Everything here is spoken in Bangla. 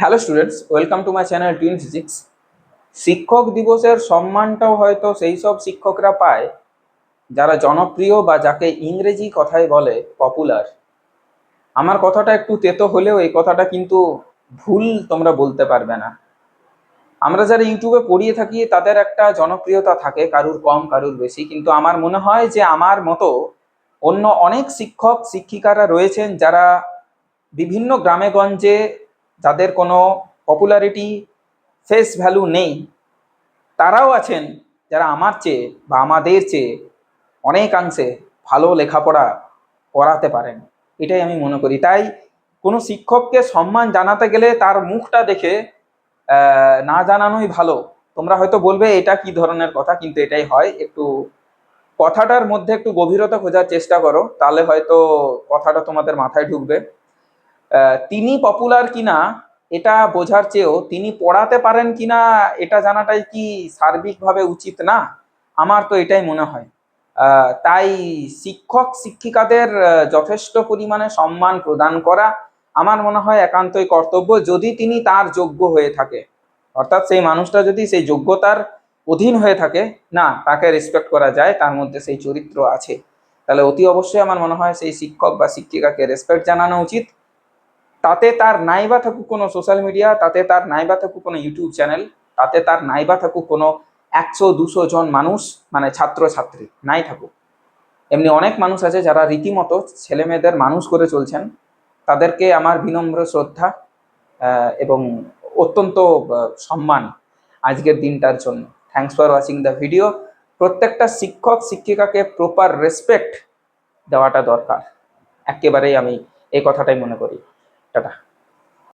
Hello students welcome to my channel Twin Physics শিক্ষক দিবসের সম্মানটাও হয়তো সেই সব শিক্ষকরা পায়, যারা জনপ্রিয় বা যাকে ইংরেজি কথায় বলে পপুলার আমার কথাটা একটু তেতো হলেও এই কথাটা কিন্তু ভুল তোমরা বলতে পারবে না। আমরা যারা ইউটিউবে পড়িয়ে থাকি, তাদের একটা জনপ্রিয়তা থাকে, কারুর কম, কারুর বেশি। কিন্তু আমার মনে হয় যে আমার মতো অন্য অনেক শিক্ষক, শিক্ষিকারা রয়েছেন যারা বিভিন্ন গ্রামে গঞ্জে যাদের কোনো পপুলারিটি ফেস ভ্যালু নেই, তারাও আছেন যারা আমার চেয়ে বা আমাদের চেয়ে অনেকাংশে ভালো লেখাপড়া করাতে পারেন। এটাই আমি মনে করি। তাই কোনো শিক্ষককে সম্মান জানাতে গেলে তার মুখটা দেখে না জানানোই ভালো। তোমরা হয়তো বলবে, এটা কি ধরনের কথা? কিন্তু এটাই হয়। একটু কথাটার মধ্যে একটু গভীরতা খোঁজার চেষ্টা করো, তাহলে হয়তো কথাটা তোমাদের মাথায় ঢুকবে। তিনি পপুলার কিনা এটা বোঝার চেয়েও তিনি পড়াতে পারেন কিনা এটা জানাটাই কি সার্বিকভাবে উচিত না? আমার তো এটাই মনে হয়। তাই শিক্ষক শিক্ষিকাদের যথেষ্ট পরিমাণে সম্মান প্রদান করা আমার মনে হয় একান্তই কর্তব্য, যদি তিনি তার যোগ্য হয়ে থাকে। অর্থাৎ সেই মানুষটা যদি সেই যোগ্যতার অধীন হয়ে থাকে, না, তাকে রেসপেক্ট করা যায়, তার মধ্যে সেই চরিত্র আছে। তাহলে অতি অবশ্যই আমার মনে হয় সেই শিক্ষক বা শিক্ষিকাকে রেসপেক্ট জানানো উচিত। তাতে তার নাইবা থাকুক কোনো সোশ্যাল মিডিয়া তাতে তার নাইবা থাকুক কোনো ইউটিউব চ্যানেল তাতে তার নাইবা থাকুক কোনো একশো, দুশো জন মানুষ মানে ছাত্র, ছাত্রী, নাই থাকুক। এমনি অনেক মানুষ আছে যারা রীতিমতো ছেলে মেয়েদের মানুষ করে চলছেন। তাদেরকে আমার বিনম্র শ্রদ্ধা এবং অত্যন্ত সম্মান আজকের দিনটার জন্য। Thanks for watching the video প্রত্যেকটা শিক্ষক, শিক্ষিকাকে প্রপার রেসপেক্ট দেওয়াটা দরকার। একেবারেই আমি এই কথাটাই মনে করি। টাটা